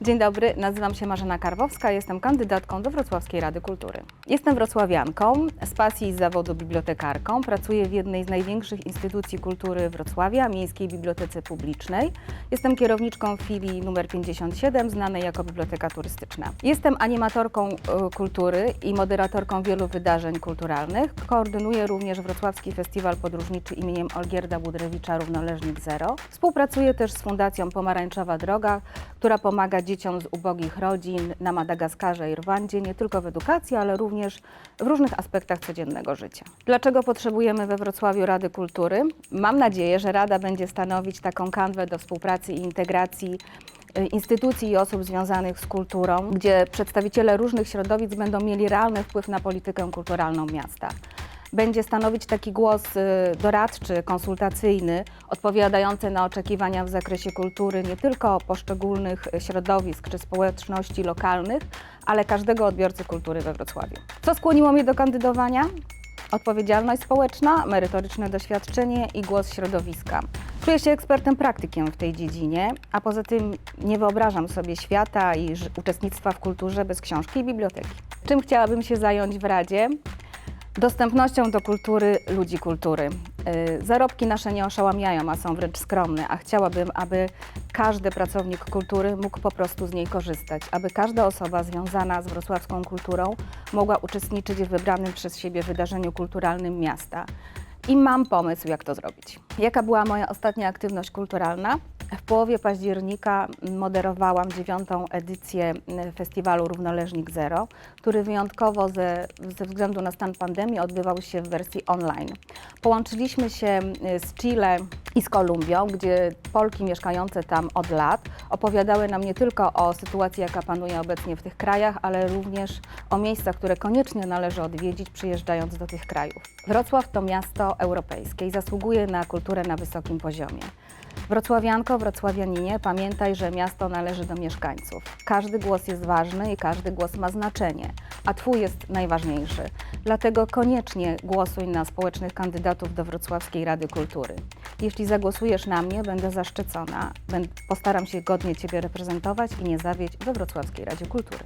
Dzień dobry, nazywam się Marzena Karwowska, jestem kandydatką do Wrocławskiej Rady Kultury. Jestem wrocławianką, z pasji i z zawodu bibliotekarką. Pracuję w jednej z największych instytucji kultury Wrocławia, Miejskiej Bibliotece Publicznej. Jestem kierowniczką filii numer 57, znanej jako Biblioteka Turystyczna. Jestem animatorką e, kultury i moderatorką wielu wydarzeń kulturalnych. Koordynuję również Wrocławski Festiwal Podróżniczy imieniem Olgierda Budrewicza Równoleżnik Zero. Współpracuję też z Fundacją Pomarańczowa Droga, która pomaga dzieciom z ubogich rodzin na Madagaskarze i Rwandzie nie tylko w edukacji, ale również w różnych aspektach codziennego życia. Dlaczego potrzebujemy we Wrocławiu Rady Kultury? Mam nadzieję, że Rada będzie stanowić taką kanwę do współpracy i integracji y, instytucji i osób związanych z kulturą, gdzie przedstawiciele różnych środowisk będą mieli realny wpływ na politykę kulturalną miasta. Będzie stanowić taki głos y, doradczy, konsultacyjny, odpowiadający na oczekiwania w zakresie kultury nie tylko poszczególnych środowisk czy społeczności lokalnych, ale każdego odbiorcy kultury we Wrocławiu. Co skłoniło mnie do kandydowania? Odpowiedzialność społeczna, merytoryczne doświadczenie i głos środowiska. Czuję się ekspertem praktykiem w tej dziedzinie, a poza tym nie wyobrażam sobie świata i uczestnictwa w kulturze bez książki i biblioteki. Czym chciałabym się zająć w Radzie? Dostępnością do kultury ludzi kultury. Y, Zarobki nasze nie oszałamiają, a są wręcz skromne, a chciałabym, aby każdy pracownik kultury mógł po prostu z niej korzystać, aby każda osoba związana z wrocławską kulturą mogła uczestniczyć w wybranym przez siebie wydarzeniu kulturalnym miasta. I mam pomysł, jak to zrobić. Jaka była moja ostatnia aktywność kulturalna? W połowie października moderowałam dziewiątą edycję m, festiwalu Równoleżnik Zero, który wyjątkowo ze, ze względu na stan pandemii odbywał się w wersji online. Połączyliśmy się m, z Chile i z Kolumbią, gdzie Polki mieszkające tam od lat opowiadały nam nie tylko o sytuacji, jaka panuje obecnie w tych krajach, ale również o miejscach, które koniecznie należy odwiedzić, przyjeżdżając do tych krajów. Wrocław to miasto europejskie i zasługuje na kulturę na wysokim poziomie. Wrocławianko, wrocławianinie, pamiętaj, że miasto należy do mieszkańców. Każdy głos jest ważny i każdy głos ma znaczenie, a Twój jest najważniejszy. Dlatego koniecznie głosuj na społecznych kandydatów do Wrocławskiej Rady Kultury. Jeśli zagłosujesz na mnie, będę zaszczycona. Postaram się godnie Ciebie reprezentować i nie zawieść we Wrocławskiej Radzie Kultury.